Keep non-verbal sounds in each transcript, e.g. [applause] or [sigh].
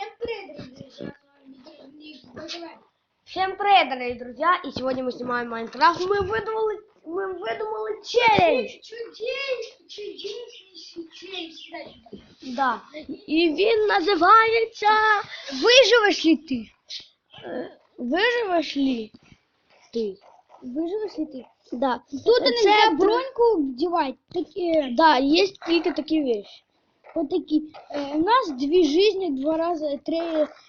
Всем привет, друзья! С вами Ник Бэквэм. Всем привет, дорогие друзья! И сегодня мы снимаем Майнкрафт. Мы выдумали, мы выдумали челлендж. Чудес, чудеснейший челлендж. Да. І він називається Виживеш ли ти? Е, Виживеш ли ти? Выживешь ли ты? Да. Тут Це нельзя три- броньку девать. Такие, Да, є тільки такі вещи. вот такие. Э, у нас две жизни, два раза, три.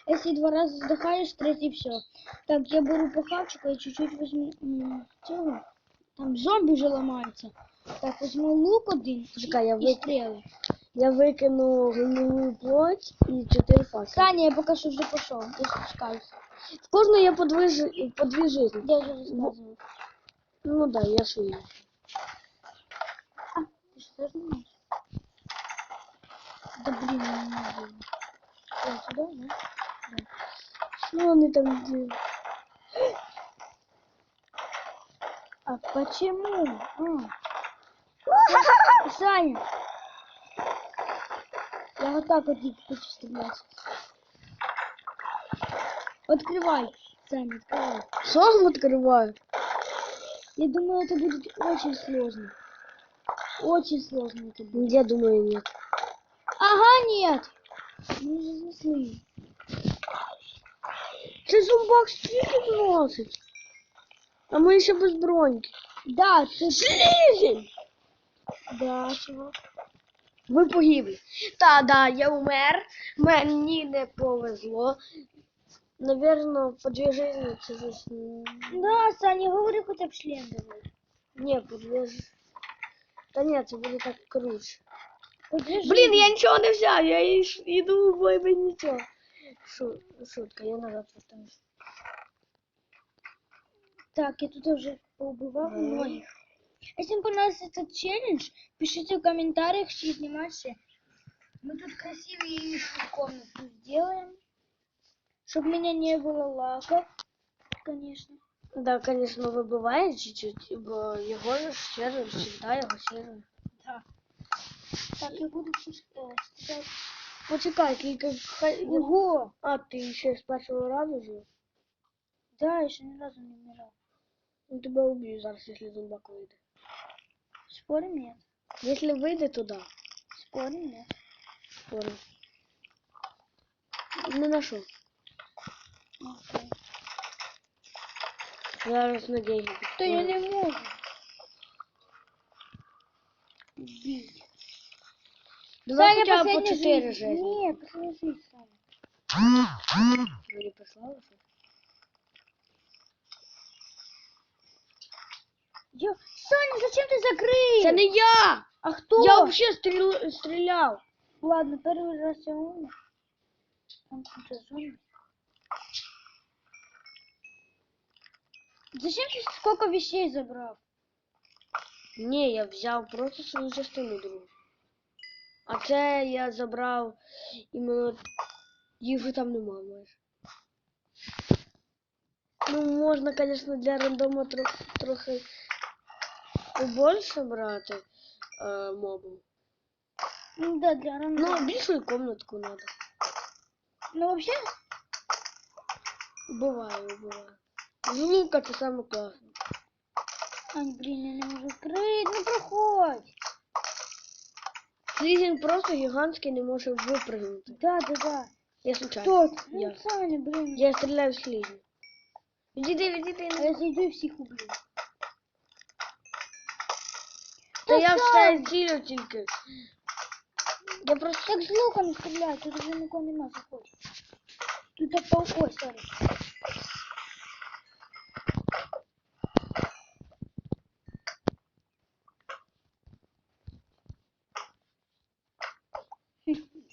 Если два раза сдыхаешь, третий все. Так, я беру похавчика и чуть-чуть возьму м, цього. Там зомби уже ломаются. Так, возьму лук один Чекай, я и ви- стрелы. Я викину гнилу плоть і чотири факели. Саня, я пока что уже пошел. Я спускаюсь. В кожного є по дві, жи- по дві жизни. Я уже рассказывал. Ну да, я свої. А, ты что, тоже не можешь? Да блин, не могу. Что, сюда, да? Ну вони там де. А почему? А. [laughs] Саня! Я вот так вот их хочу стрелять. Открывай, Саня, открывай. Сам відкриваю. Я думаю, это будет очень сложно. Очень сложно это будет. Я думаю, ні. Ага, нет! Мы уже занесли. Це зомбак скільки вносить? А ми ще без броньки. Да, ты... Слізень! Да, чего? Ви погибли. Та, да, я умер. Мені не повезло. Наверно, по дві жизни це десь... м, Да, Саня, говори хотя бы член давай. Ні, по дві ж- Та ні, це буде так круче. Подержи. Блін, я нічого не взяв, я йш- йду в бой без нічого. Шу, шутка, я назад повертаюся. Так, я тут уже поубивал Мгм. многих. Если вам понравился этот челлендж, пишите в комментариях, чьи снимайте. Мы тут красивейшую комнату сделаем. Чтобы у меня не было лагов, конечно. Да, конечно, вибиває чуть-чуть, бо його ж сервер, всегда його сервер. Да. Так, я буду стрелять. Почекай, тільки хай... Ого! А, ти ще з першого разу жив? Да, я еще ни разу не умирал. Ну тебе уб'ю зараз, якщо зомбак вийде. Спорим, нет? Якщо вийде, то да. Спорим, нет? Спорю. Не на що. Окей. Зараз на деньги. Да я не могу. Бить. Давай Саня, хоча б по последняя 4 жизнь. жизни. Нет, последняя жизнь, Саня. Мені послали щось? Я... Саня, зачем ты закрыл? Це не я! А кто? Я взагалі стріл... стріляв. Ладно, первый раз я умер. Там какой-то зомби. Зачем ты сколько вещей забрал? Ні, я взяв просто свою частину другу. А це я забрав іменно їх вже там нема майже. Ну, можна, звісно, для рандому трохи, трохи побольше брати е, мобів. Ну да, для рандома. Ну, більшу комнатку треба. Ну вообще, Буває, буває. З лука це саме класно. Ань, блин, я не могу открыть, ну проходь. Слізін просто гігантський не може випрыгнути. Да, да, да. Я случайно. Кто? Ну, Я. Саня, блин. Я стріляю в слізні. Відійди, відійди. А я зайду и всех убью. Та я все цілю тільки. Я просто. Так з лука не стріляй, тут вже нікого нема, заходь. Тут так пау... Ой,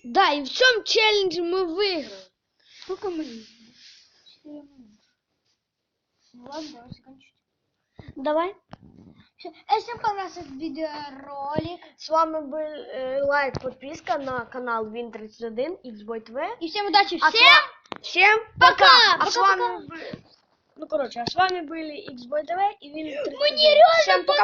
Да, і в цьому челенджі ми виграли. Сколько мы? Четыре минуты. Ну ладно, давай заканчивать. Давай. Всё. Если вам понравился этот видеоролик, З вами був е, лайк, підписка на канал Win31 XBoy TV. и всем удачи, А всем! с ва- всем пока! Пока! А с Пока-пока! вами были... Ну, короче, а с вами были XBoy TV и Win31. Мне реально Всем пока!